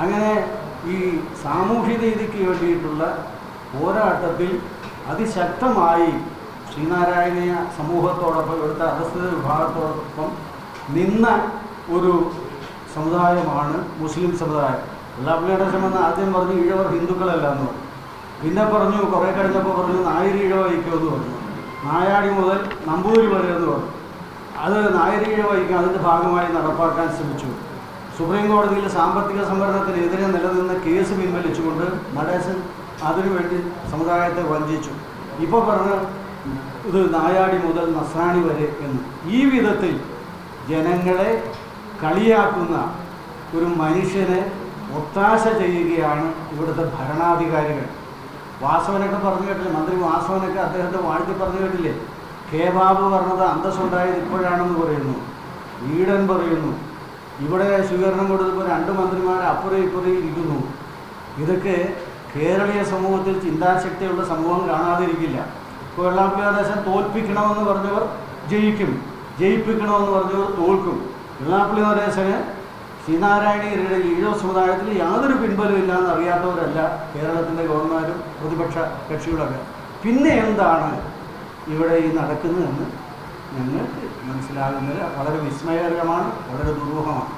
അങ്ങനെ ഈ സാമൂഹ്യ നീതിക്ക് വേണ്ടിയിട്ടുള്ള പോരാട്ടത്തിൽ അതിശക്തമായി ശ്രീനാരായണീയ സമൂഹത്തോടൊപ്പം ഇവിടുത്തെ അധസ്ഥിത വിഭാഗത്തോടൊപ്പം നിന്ന ഒരു സമുദായമാണ് മുസ്ലിം സമുദായം. വെള്ളാപ്പള്ളിയുടെ ശ്രമം ആദ്യം പറഞ്ഞു ഈഴവർ ഹിന്ദുക്കളല്ല എന്ന് പറഞ്ഞു. പിന്നെ പറഞ്ഞു കുറേ കഴിഞ്ഞപ്പോൾ പറഞ്ഞു നായരി ഈഴവ ഐക്യമെന്ന് പറഞ്ഞു. നായാടി മുതൽ നമ്പൂരി വരെ എന്ന് പറഞ്ഞു. അത് നായരി ഈഴവ ഐക്യം അതിന്റെ ഭാഗമായി നടപ്പാക്കാൻ ശ്രമിച്ചു. സുപ്രീം കോടതിയിൽ സാമ്പത്തിക സംവരണത്തിനെതിരെ നിലനിന്ന കേസ് പിൻവലിച്ചുകൊണ്ട് നടേശൻ അതിനുവേണ്ടി സമുദായത്തെ വഞ്ചിച്ചു. ഇപ്പോൾ പറഞ്ഞ് ഇത് നായാടി മുതൽ നസ്രാണി വരെ എന്ന്. ഈ വിധത്തിൽ ജനങ്ങളെ കളിയാക്കുന്ന ഒരു മനുഷ്യനെ ഒത്താശ ചെയ്യുകയാണ് ഇവിടുത്തെ ഭരണാധികാരികൾ. വാസവനൊക്കെ പറഞ്ഞു കേട്ടില്ലേ? മന്ത്രി വാസവനൊക്കെ അദ്ദേഹത്തെ വാഴ്ത്തി പറഞ്ഞു കേട്ടില്ലേ? കെ ബാബു പറഞ്ഞത് അന്തസ്സുണ്ടായത് ഇപ്പോഴാണെന്ന് പറയുന്നു. ഈടൻ പറയുന്നു. ഇവിടെ സ്വീകരണം കൊടുത്തപ്പോൾ രണ്ട് മന്ത്രിമാർ അപ്പുറം ഇപ്പുറം ഇരിക്കുന്നു. ഇതൊക്കെ കേരളീയ സമൂഹത്തിൽ ചിന്താശക്തിയുള്ള സമൂഹം കാണാതിരിക്കില്ല. ഇപ്പോൾ വെള്ളാപ്പള്ളി തോൽപ്പിക്കണമെന്ന് പറഞ്ഞവർ ജയിക്കും. ജയിപ്പിക്കണമെന്ന് പറഞ്ഞവർ തോൽക്കും. വെള്ളാപ്പള്ളി നരേശന് ശ്രീനാരായണീയരുടെ ഈഴവ സമുദായത്തിൽ യാതൊരു പിൻബലവും ഇല്ലാന്ന് അറിയാത്തവരല്ല കേരളത്തിന്റെ ഗവൺമെന്റും പ്രതിപക്ഷ കക്ഷികളൊക്കെ. പിന്നെ എന്താണ് ഇവിടെ ഈ നടക്കുന്നതെന്ന് ഞങ്ങൾക്ക് മനസ്സിലാകുന്നത് വളരെ വിസ്മയകരമാണ് വളരെ ദുരൂഹമാണ്